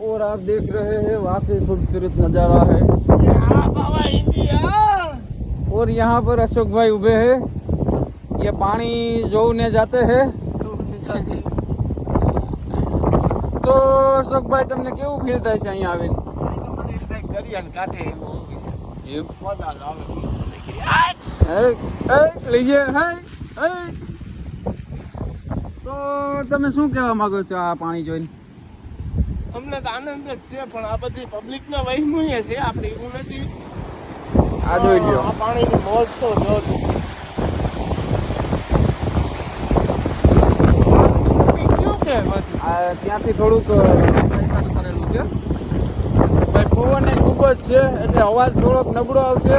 और आप देख रहे हैं वाकई खूबसूरत नज़ारा है આ બાવા ઇન્ડિયા और यहाँ पर अशोक भाई उभे हैं ये पानी જોને જાતે हैं તો અશોક ભાઈ તમને કેવું ફીલ થાય છે અહીંયા આવીને દરિયાને કાંઠે એવું હોય છે એમ મજા જ આવે હે હે લઈએ હે હે તો તમે શું કહેવા માંગો છો આ પાણી જોઈને અમને તો આનંદ જ છે પણ આ બધી પબ્લિક ને વહીમું છે આપણે એવું નથી. આ જોઈ લ્યો. આ પાણીની મોજ તો જો ત્યાંથી થોડુંક પ્રયાસ કરેલું છે. ભાઈ પવન એ ખૂબ જ છે એટલે અવાજ થોડોક નબળો આવશે!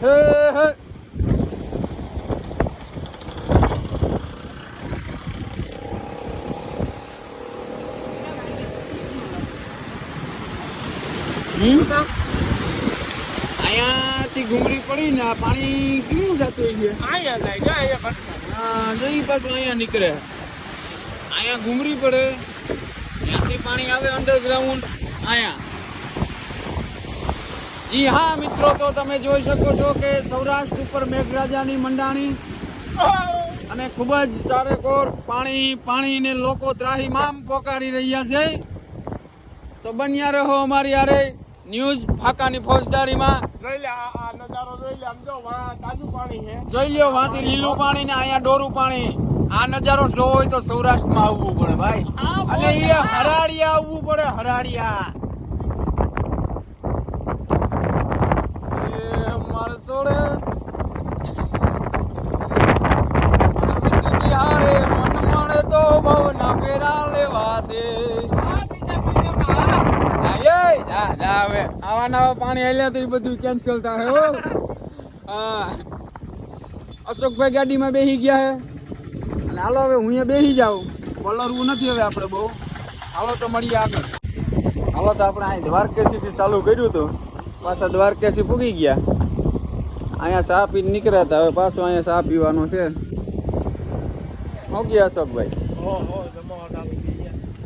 હે હે. અહીંયાથી ઘૂમરી પડીને આ પાણી કેવું જતું છે? અહીંયા જાય જો અહીંયા ભટકાય. હા નહીં પાછું અહીંયા નીકળે. અહીંયા ઘૂમરી પડે. ત્યાંથી પાણી આવે અંડરગ્રાઉન્ડ અહીંયા. જી હા મિત્રો તો તમે જોઈ શકો છો કે સૌરાષ્ટ્ર ઉપર મેઘરાજાની મંડાણી અને ખૂબ જ ચારેકોર પાણી પાણી ને લોકો ત્રાહીમામ પોકારી રહ્યા છે. તો બન્યા રહો અમારી હારે. ન્યૂઝ ફાકાની ફોજદારીમાં. જોઈ લે આ નજારો જોઈ લે સમજો જો વાં તાજું પાણી છે. જોઈ લ્યો વાંથી લીલું પાણી ને અહીંયા ડોરું પાણી. આ નજારો જોવો હોય તો સૌરાષ્ટ્રમાં આવવું પડે ભાઈ. અને એ હરાડિયા આવવું પડે હરાડિયા એ મારે છોડે મારે મીઠડી હારે મન મળે તો બહુ ના ફેરા લેવા છે આ બીજા બીજામાં આ. જા એ, જા જા હવે આવા નવા પાણી આલ્યા તો એ બધું કેન્સલ થાય હો. હા. અશોકભાઈ ગાડીમાં બેસી ગયા હે. અને હાલો હવે હું અહીંયા બેસી જાઉં. બોલરવું નથી હવે આપણે બહુ. હાલો તો મળીએ આગળ. હાલો તો આપણે અહીં દ્વારકેશીથી ચાલુ કર્યું હતું. પાછા દ્વારકેશી પૂગી ગયા. અહીંયા ચા પીને નીકળ્યા હતા. હવે પાછું અહીંયા ચા પીવાનું છે. ગયા અશોકભાઈ.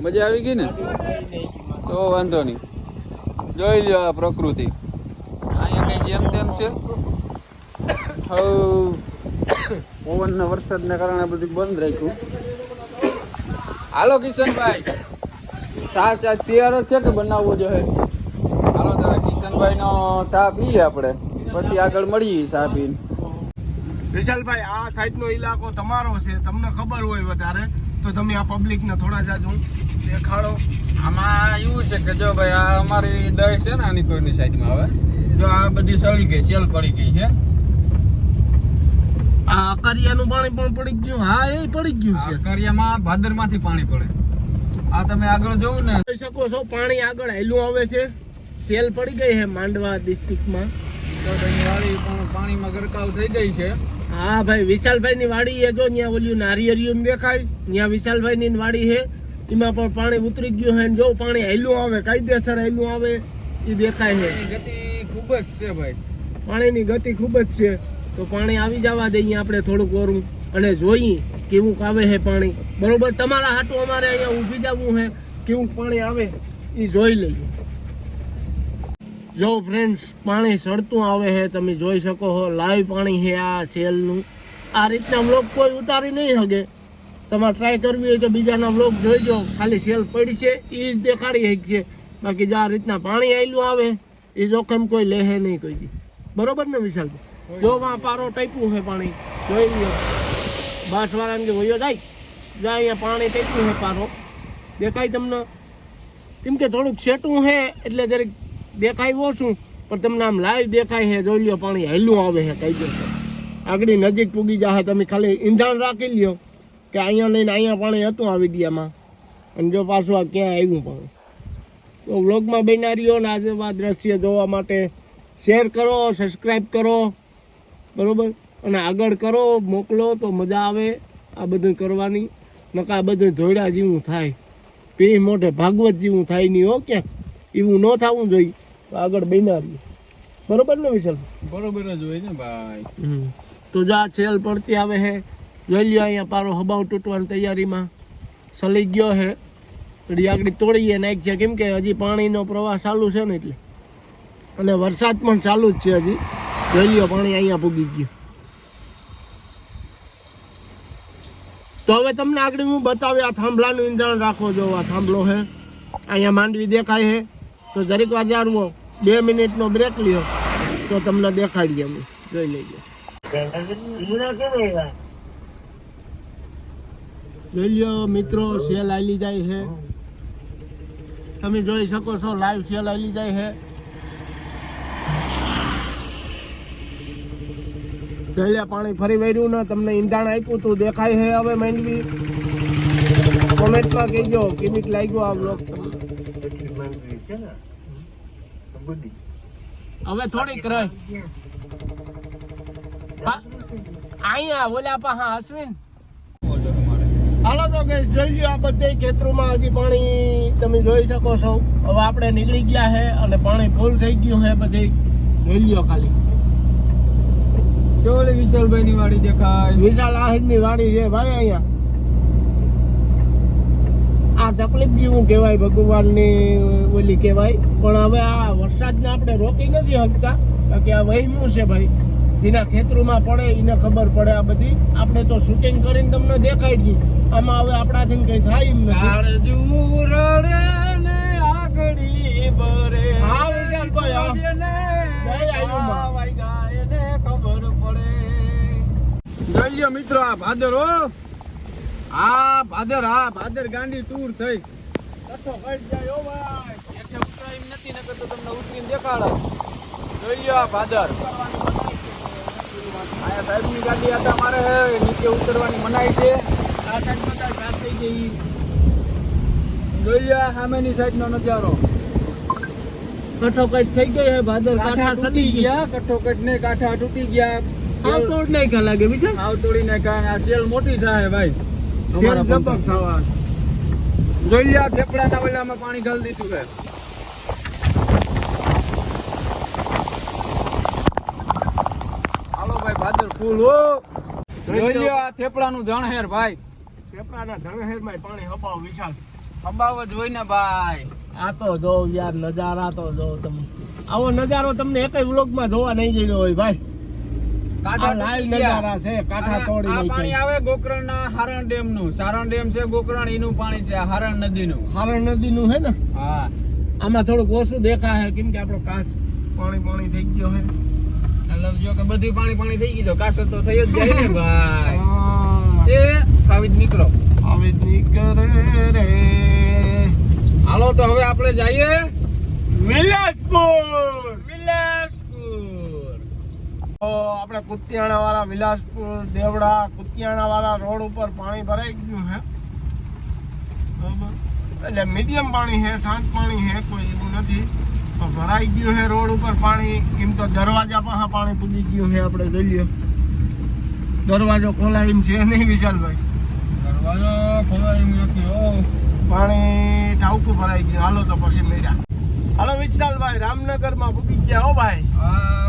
મજા આવી ગઈ ને. તો વાંધો નહીં. જોઈ લ્યો આ પ્રકૃતિ. અહીંયા કઈ જેમ તેમ છે? હવે પવન ને વરસાદને કારણે બધું બંધ રાખ્યું. હાલો કિશનભાઈ. ચા ચા તૈયાર જ છે કે બનાવવો જોઈએ હાલો તો કિશનભાઈ નો ચા પીએ આપણે. પછી આગળ મળીએ ચા પીને વિશાલભાઈ આ સાઈડનો ઇલાકો તમારો છે. તમને ખબર હોય વધારે. તો તમે આ પબ્લિકને થોડા જાજુ દેખાડો. આમાં એવું છે કે જો ભાઈ આ અમારી દહીં છે ને આની કોઈની સાઈડમાં હવે જો આ બધી સળી ગઈ સેલ પડી ગઈ છે. આ કરિયાનું પાણી પણ પડી ગયું હા એ પડી ગયું છે. કરિયામાં ભાદરમાંથી પાણી પડે. આ તમે આગળ જોવું ને. જોઈ શકો છો પાણી આગળ હેલું આવે છે. સેલ પડી ગઈ છે માંડવા ડિસ્ટ્રિક્ટમાં તો વાડી પણ પાણીમાં ગરકાવ થઈ ગઈ છે. હા ભાઈ વિશાલભાઈ ની વાડી એ જો ત્યાં ઓલ્યું નારિયેરિયું દેખાય ત્યાં વિશાલભાઈ ની વાડી હે એમાં પણ પાણી ઉતરી ગયું છે ને જો પાણી હેલું આવે કાયદેસર હેલું આવે એ દેખાય છે ગતિ ખૂબ જ છે ભાઈ. પાણીની ગતિ ખૂબ જ છે. તો પાણી આવી જવા દઈએ આપણે થોડુંક ઓરું અને જોઈએ કેવું આવે છે પાણી. બરોબર તમારા હાટું અમારે અહીંયા ઊભી જવું છે કેવું પાણી આવે એ જોઈ લઈએ. જો ફ્રેન્ડ્સ પાણી સડતું આવે છે તમે જોઈ શકો છો લાઈવ પાણી છે આ સેલનું. આ રીતના બ્લોક કોઈ ઉતારી નહીં શકે. તમારે ટ્રાય કરવી હોય તો બીજાના બ્લોક જોઈજો ખાલી સેલ પડી છે એ જ દેખાડી શકશે. બાકી જે આ રીતના પાણી આવેલું આવે એ જોખમ કોઈ લેહે નહીં કોઈ દી. બરોબર ને વિશાલ? જો માં પારો ટાઈપું છે પાણી. જોઈ લો બાસવાળાને કે વયો જાય? જાય અહીંયા પાણી ટાઈપું છે પારો. દેખાય તમને? કેમ કે થોડુંક છેટું છે એટલે જરીક દેખાય ઓછું પણ તમને આમ લાઈવ દેખાય છે, જોઈ લ્યો, પાણી હેલું આવે છે કાયદેસર આગળ નજીક પૂગી જાહે, તમે ખાલી ઈંધણ રાખી લ્યો, કે અહીંયા લઈને અહીંયા પાણી હતું આ વિડીયામાં. અને જો પાછું આ ક્યાં આવ્યું પાણી. તો વ્લોગમાં બન્યા ને આજે આ દ્રશ્ય જોવા માટે શેર કરો સબસ્ક્રાઈબ કરો, બરોબર? અને આગળ કરો, મોકલો તો મજા આવે આ બધું કરવાની. નકા બધું ધોળા જેવું થાય. પી મોઢે ભાગવત જેવું થાય નહીં ક્યાંક એવું ન થવું જોઈએ તો આગળ બનાવીએ બરોબર ને વિશાલ બરોબર જ હોય ને ભાઈ. તો જો છેલ પડતી આવે હે જોઈ લ્યો અહીંયા પારો હબાવ તૂટવાની તૈયારીમાં. સલી ગયો છે ઘડી આગળ તોડીએ નાખ છે કેમ કે હજી પાણીનો પ્રવાહ ચાલુ છે ને એટલે. અને વરસાદ પણ ચાલુ જ છે હજી. જોઈ લ્યો પાણી અહીંયા ભૂગી ગયું. તો હવે તમને આગળ હું બતાવી આ થાંભલાનું ઈંધણ રાખો જો આ થાંભલો છે અહીંયા માંડવી દેખાય છે તો જરીક વાર જાણવો બે મિનિટનો બ્રેક લ્યો, તો તમને દેખાડીએ અમે જોઈ લઈએ જોઈ લ્યો મિત્રો સેલ આવી જાય છે. તમે જોઈ શકો છો લાઈવ સેલ આવી જાય છે. ગળ્યા પાણી ફરી વર્યું ને તમને ઈંધાણ આપ્યું તું, દેખાય છે હવે માંડવી. કોમેન્ટમાં કહેજો કેમિક લાગ્યો આ બ્લોગ તમને? હવે થોડીક રહી. અહીંયા ઓલા પા હા અશ્વિન હાલો તો કે જોઈ લ્યો આ બધે ખેતરોમાં હજી પાણી તમે જોઈ શકો છો. હવે આપણે નીકળી ગયા છે અને પાણી ફૂલ થઈ ગયું છે બધે. જોઈ લ્યો ખાલી. ચોલે વિશાલભાઈ ની વાડી દેખાય. વિશાલ આહિરની વાડી છે ભાઈ અહીંયા. આ તકલીફ જેવું કહેવાય ભગવાનની ઓલી કહેવાય. પણ હવે આ વરસાદને આપણે રોકી નથી શકતા. કારણ કે આ વહેમ્યું છે ભાઈ. જેના ખેતરોમાં પડે એને ખબર પડે આ બધી. આપણે તો શૂટિંગ કરીને તમને દેખાડી આમાં હવે આપણાથી કઈ થાય એમ નથી. હા, ખબર પડે. જોઈ મિત્રો આ ભાદર હો. આ ભાદર આ ભાદર ગાંડી તૂર થઈ. કઈ જાય હો ભાઈ. એમ નથી નકર તો તમને ઉતરીને દેખાડે. જોઈ લ્યો આ ભાદર. આયા સાહેબની ગાડી હતા મારે નીચે ઉતરવાની મનાઈ છે. આ સાઈડ બધા ઘાસ થઈ ગઈ જોઈ લ્યો સામેની સાઈડનો નજારો. કઠોકટ થઈ ગઈ હે ભાદર કાંઠા કાંઠા તૂટી ગયા કઠોકટ ને કાંઠા તૂટી ગયા. સાવ તોડ ખા લાગે વિશાલ આવ તોડીને કાંઈ આ સેલ મોટી થાય ભાઈ. અમારા જબર પંથક. થવા જોઈ લ્યો ઓલામાં પાણી ઘાલી દીધું છે. હાલો ભાઈ ભાદર ફૂલ હો. જોઈ લ્યો આ થેપડાનું ધણહેર ભાઈ. થેપડાના ધણહેરમાં પાણી હબાવ વિશાલ હબાવ જ હોય ને ભાઈ. આ તો જો યાર નજારા તો જો તમે. આવો નજારો તમને એકય વ્લોગમાં જોવા નહીં જડ્યો હોય ભાઈ. આમાં થોડુંક ઓછું દેખાય કેમ કે આપણો કાચ પાણી પાણી થઈ ગયો હે. એટલે જો કે બધી પાણી પાણી થઈ ગયું તો કાસર તો થઈ જ જાય ને ભાઈ. એ આવી જ નીકળો. હવે નીકળે રે. હાલો તો હવે આપણે જઈએ. વિલાસપુર! આપણે કુતિયાણા વાળા વિલાસપુર દેવડા કુતિયાણા વાળા રોડ ઉપર પાણી ભરાઈ ગયું છે. બરાબર? એટલે મીડિયમ પાણી છે શાંત પાણી છે કોઈ એવું નથી. પણ ભરાઈ ગયું છે રોડ ઉપર પાણી. એમ તો દરવાજા પાસે પાણી પૂગી ગયું છે આપણે જોઈ લ્યો. દરવાજો ખોલાય એમ છે નહીં વિશાલભાઈ? દરવાજો ખોલાય એમ નથી ઓ પાણી ટાવકું ભરાઈ ગયું. હાલો તો પછી મેળ્યા. હાલો વિશાલભાઈ રામનગરમાં પૂગી ગયા હો ભાઈ. હા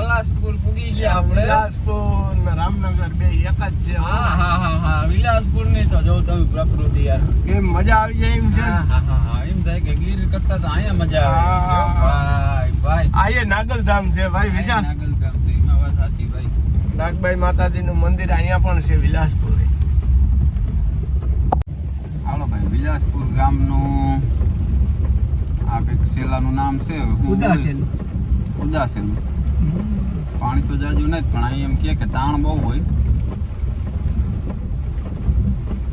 વલાસપુર પૂગી ગયા આપણે. વિલાસપુર ને રામનગર બે એક જ છે. હા હા હા હા. વિલાસપુરની તો જો તમે પ્રકૃતિ યાર. કેમ મજા આવી જાય એમ છે? હા હા હા એમ થાય કે ગીર કરતા તો અહીંયા મજા આવે. ભાઈ ભાઈ. આ એ નાગલધામ છે ભાઈ વિશાલ નાગલધામ છે. એમાં વાત સાચી ભાઈ. નાગબાઈ માતાજી નું મંદિર અહીંયા પણ છે વિલાસપુર. હાલો ભાઈ. વિલાસપુર ગામનું આ કંઈક શેલાનું નામ છે. હું ઉદાસેન. ઉદાસેન. પાણી તો જાજુ નથી પણ અહીં એમ કે તાણ બહુ હોય.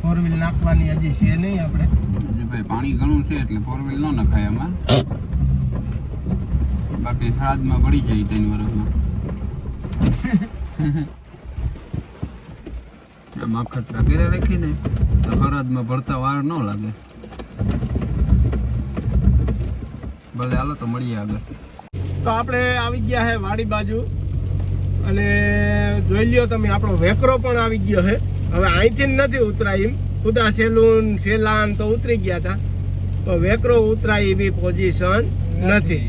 ફોર વ્હીલ નાખવાની હજી છે નહીં આપણે. હજી ભાઈ પાણી ઘણું છે એટલે ફોર વ્હીલ ન નખાય એમાં. બાકી શ્રાદ્ધમાં પડી જાય ત્રણ વર્ષમાં આમાં અખતરા ઘરે રાખીને તો હળદમાં ભરતા વાર ન લાગે. ભલે હાલો તો મળીએ આગળ. તો આપણે આવી ગયા છે વાડી બાજુ. અને જોઈ લ્યો તમે આપણો વેકરો પણ આવી ગયો છે હવે અહીંથી નથી ઉતરાય એમ ખુદા સેલૂન સેલાન તો ઉતરી ગયા હતા તો વેકરો ઉતરાય એવી પોઝિશન નથી.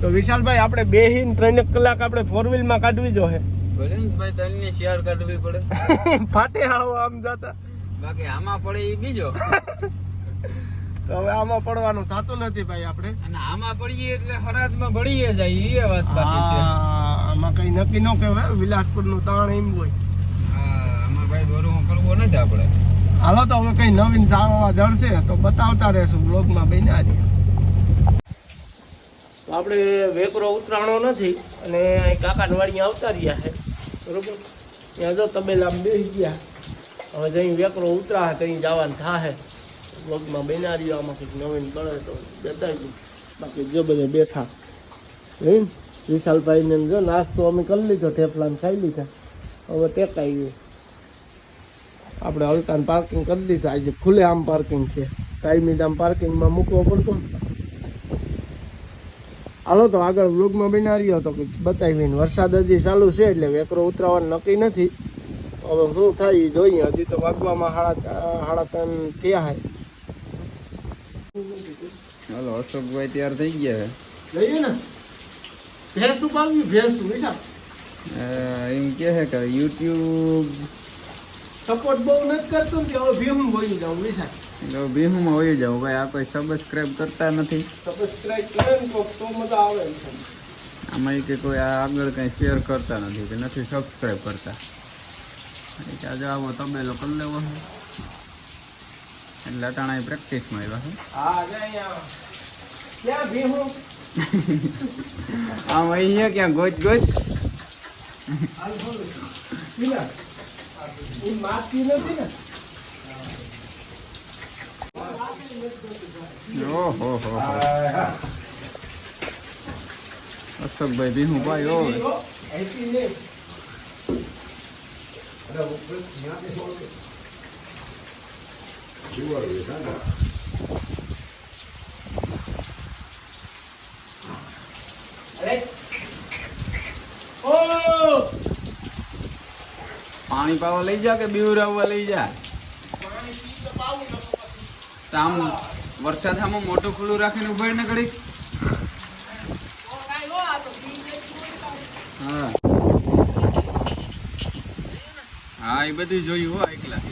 તો વિશાલભાઈ આપણે બેહીન ત્રણ કલાક આપણે ફોર વ્હીલમાં કાઢવી જો હે. ભલે ભાઈ તલની શિયાળ કાઢવી પડે. ફાટે આવો આમ જતા. બાકી આમાં પડે એ બીજો. તો હવે આમાં પડવાનું થતું નથી ભાઈ આપણે. અને આમાં પડીએ એટલે હરાજમાં ભળીએ જાય એ વાત બાકી છે. આમાં કઈ નક્કી ન કહેવાય વિલાસપુરનું તાણ એમ હોય. આમાં ભાઈ ભરું કરવો નથી આપણે. હાલો તો હવે કઈ નવીન જાણવા જડશે તો બતાવતા રહેશું બ્લોગમાં બન્યા રહીએ. તો આપણે વેકરો ઉતરાણો નથી અને કાકા વાડી આવતા રહ્યા છે. બરોબર? ત્યાં જો તબેલામાં બેસી ગયા. હવે જઈ વેકરો ઉતરા ત્યાં જવાનું થાય બ્લોગમાં બેનારી આમાં કંઈક નવીન પડે તો બતાવી બાકી જો બધે બેઠા. વિશાલભાઈને જો નાસ્તો અમે કરી લીધો થેપલાને ખાઈ લીધા. હવે ટેકાઈ ગયું. આપણે હલકાન પાર્કિંગ કરી દીધું. આજે ખુલ્લે આમ પાર્કિંગ છે. ટાઈમી આમ પાર્કિંગમાં મૂકવો પડતો. હાલો, તો આગળ વ્લોગમાં બનાવી રહ્યો તો બતાવીને. વરસાદ હજી ચાલુ છે એટલે વેકરો ઉતરાવાનું નક્કી નથી. હવે શું થાય એ જોઈએ. હજી તો વાગવામાં સાડા સાડા ત્રણ થયા છે. હાલો અશોકભાઈ તૈયાર થઈ ગયા જોઈએ ને. ભેંસું પાવ્યું ભેંસું વિશાલ. એમ કે છે કે યુટ્યુબ સપોર્ટ બહુ નથી કરતો ને કે હવે ભીહું વહી જાઉં ભાઈ આ કોઈ સબસ્ક્રાઇબ કરતા નથી? સબસ્ક્રાઇબ કરે ને તો મજા આવે આમાં કે કોઈ આગળ કંઈ શેર કરતા નથી કે નથી સબસ્ક્રાઇબ કરતા. આજે આવો તબેલો કરી લેવો છે. એટલે અટાણા પ્રેક્ટિસમાં આવ્યા છે આમ અહીંયા ક્યાં ગોચ ગોચ? ઓહો હો હો. અશોકભાઈ ભીહું ભાઈ ઓ અહીંથી નહીં. અરે. પાણી પાવા લઈ જા કે બીવરાવવા લઈ જા પાણી પી તો પાવું ને પછી. તો આમ વરસાદ આમાં મોટું ખુલ્લું રાખીને ઊભા ને જાય. હા હા, એ બધું જોયું હો એકલા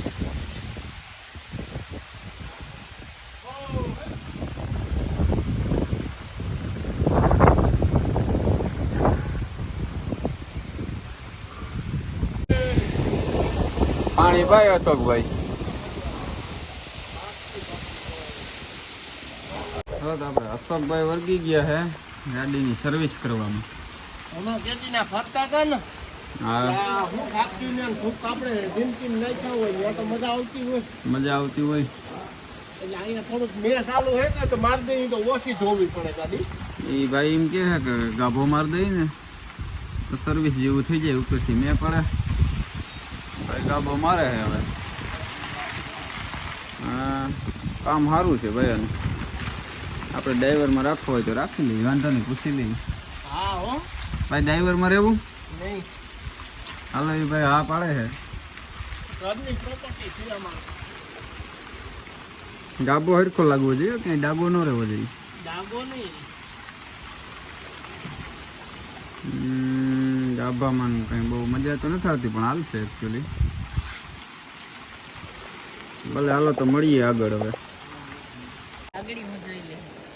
પાણી ભાઈ. અશોકભાઈ હવે તો આપણે અશોકભાઈ વર્ગી ગયા છે ગાડીની સર્વિસ કરવામાં. હમણાં કેદીના ફરતા હતા ને હા. હું મજા આવતી હોય. મજા આવતી હોય. અહીંયા થોડુંક મેં ચાલુ હોય ને તો મારી દઈએ તો ઓછી ધોવી પડે ગાડી. એ ભાઈ એમ કે ગાભો માર દઈ ને સર્વિસ જેવું થઈ જાય ઉપરથી મેં પડે. ભાઈ ગાભો મારે છે હવે. હા કામ સારું છે ભાઈ આનું આપણે ડ્રાઈવરમાં રાખવો હોય તો રાખી લઈએ વાંધો નહીં પૂછી લઈએ. હા હો. ભાઈ ડ્રાઈવરમાં રહેવું? નહીં. હાલો એ ભાઈ હા પાડે છે. ઘરની પ્રોપર્ટી છે અમારે. ગાભો હરખો લાગવો જોઈએ ક્યાંય ડાબો ન રહેવો જોઈએ? ડાગો નહીં. ગાભામાં કંઈ બહુ મજા તો નથી આવતી પણ હાલશે એકચ્યુઅલી ભલે હાલો તો મળીએ આગળ હવે.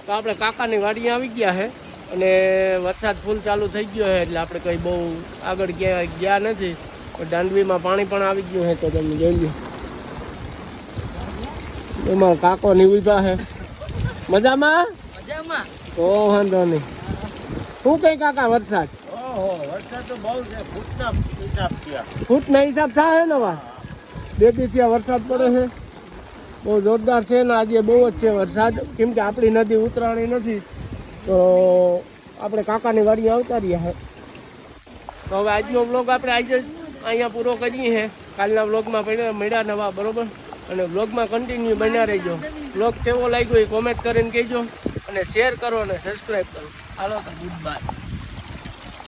તો આપણે કાકાની વાડી આવી ગયા છે અને વરસાદ ફૂલ ચાલુ થઈ ગયો છે એટલે આપણે કંઈ બહુ આગળ ગયા ગયા નથી. પણ દાંડવીમાં પાણી પણ આવી ગયું છે તો તમે જોઈ લો. એમાં કાકો ની ઊભા છે મજામાં? મજામાં. ઓ વાંધો નહીં. શું કઈ કાકા વરસાદ? ફૂટના હિસાબ થાય. ને વા બે ત્યાં વરસાદ પડે છે. બહુ જોરદાર છે ને આજે બહુ જ છે વરસાદ. કેમ કે આપણી નદી ઉતરાણી નથી તો આપણે કાકાની વાડી આવતા રહ્યા છે તો હવે આજનો બ્લોગ આપણે આજે અહીંયા પૂરો કરીએ છે કાલના બ્લોગમાં મળ્યા નવા બરોબર? અને બ્લોગમાં કન્ટિન્યુ બન્યા રહેજો. બ્લોગ કેવો લાગ્યો એ કોમેન્ટ કરીને કહેજો. અને શેર કરો અને સબસ્ક્રાઈબ કરો. હાલો તો ગુડ બાય